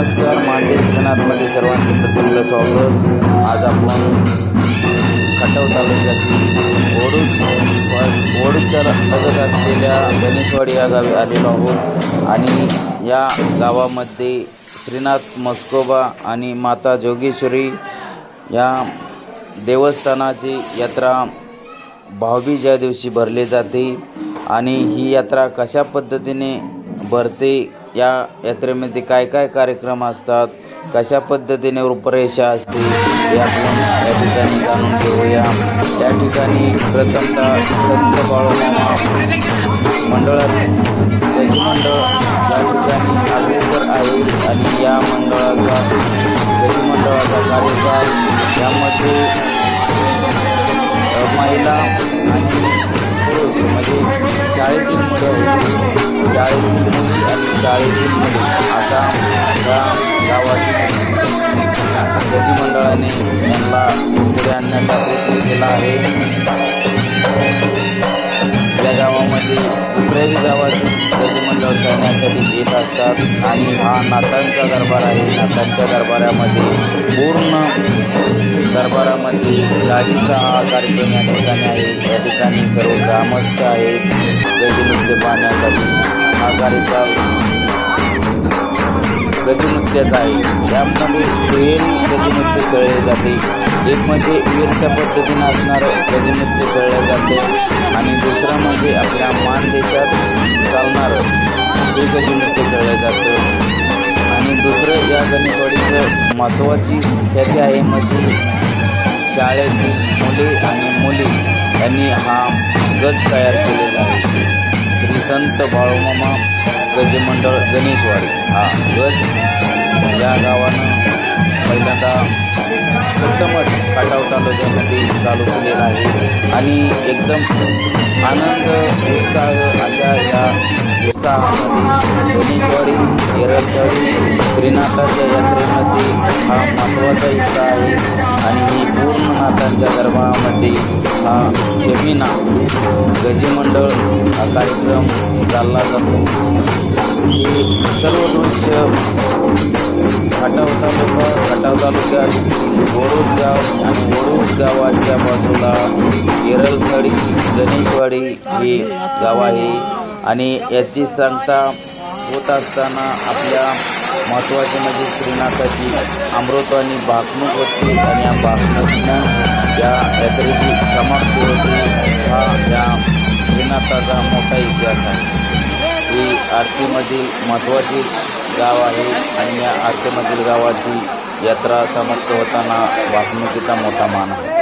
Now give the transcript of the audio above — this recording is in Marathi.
नमस्कार मानदेश श्रीनाथमध्ये सर्वांचे प्रचंड स्वागत. आज आपण खटव तालुक्यातील ओडूज लगत असलेल्या गणेशवाडी या गावी आलेलो आहोत. आणि या गावामध्ये श्रीनाथ मस्कोबा आणि माता जोगेश्वरी या देवस्थानाची यात्रा भाऊबीज या दिवशी भरली जाते आणि ही यात्रा कशा पद्धतीने भरते या यात्रेमध्ये काय काय कार्यक्रम असतात? कशा पद्धतीने रूपरेषा असते? हे आपण या ठिकाणी जाणून घेऊया. या ठिकाणी प्रथमतः संत बाळूमामा मंडळात त्याची मंडळ या ठिकाणी अग्रेसर आहे आणि या मंडळाचा त्याची मंडळाचा कार्यकाळ यामध्ये महिला आणि पुरुष म्हणजे शाळेतील मुलं होती शाळेतील मुली आणि शाळेतील मुली असा या गावातील गती यांना पुढे आणण्याचा प्रयत्न केला आहे. या गावामध्ये दुसऱ्याही गावातील गती मंडळ करण्यासाठी येत असतात. आणि हा नातांचा दरबार आहे. नातांच्या दरबारामध्ये पूर्ण दरबारामध्ये गाडीचा हा कार्यक्रम या ठिकाणी आहे. या ठिकाणी सर्व ग्रामस्थ आहेत. गजनृत्य पाहण्यासाठी हा कार्यक्रम गजनृत्याचा आहे. यामध्ये वेल गजनृत्य खेळले जाते. एक म्हणजे वीरच्या पद्धतीनं असणारं गजनृत्य खेळलं जाते. आणि दुसरं म्हणजे आपल्या मानदेशात चालणारं हे गजनृत्य खेळलं जातं. आणि दुसरं या गणेशवाडीचं महत्त्वाची ख्याती आहे म्हणजे शाळेतील मुले आणि मुली यांनी हा गज तयार केलेला आहे. श्री संत बाळूमामा गजमंडळ गणेशवाडी. हा गज या गावानं पहिल्यांदा प्रथमच काटाव तालुक्यामध्ये चालू केलेला आहे. आणि एकदम आनंद उत्साह अशा या उत्साहामध्ये गणेशवाडी येरळवाडी श्रीनाथाच्या यात्रेमध्ये हा महत्त्वाचा हिस्सा आहे आणि ही पूर्ण नाथांच्या गर्भामध्ये हा जमीना गजीमंडळ हा कार्यक्रम चालला जातो. हे सर्व दृश्य खटाव तालुका खटाव तालुक्यात वडूज गाव आणि वडूज गावाच्या बाजूला येरळवाडी गणेशवाडी हे गाव आहे. आणि याची सांगता होत असताना आपल्या महत्त्वाचे म्हणजे श्रीनाथाची अमृतवाणी भाकणूक होती आणि या भाकणुकीनं या यात्रेची समाप्ती होती हा या श्रीनाथाचा मोठा इतिहास आहे. ही आरतीमधील महत्त्वाची गाव आहे आणि या आरतीमधील गावाची यात्रा समाप्त होताना वाहतुकीचा मोठा मान आहे.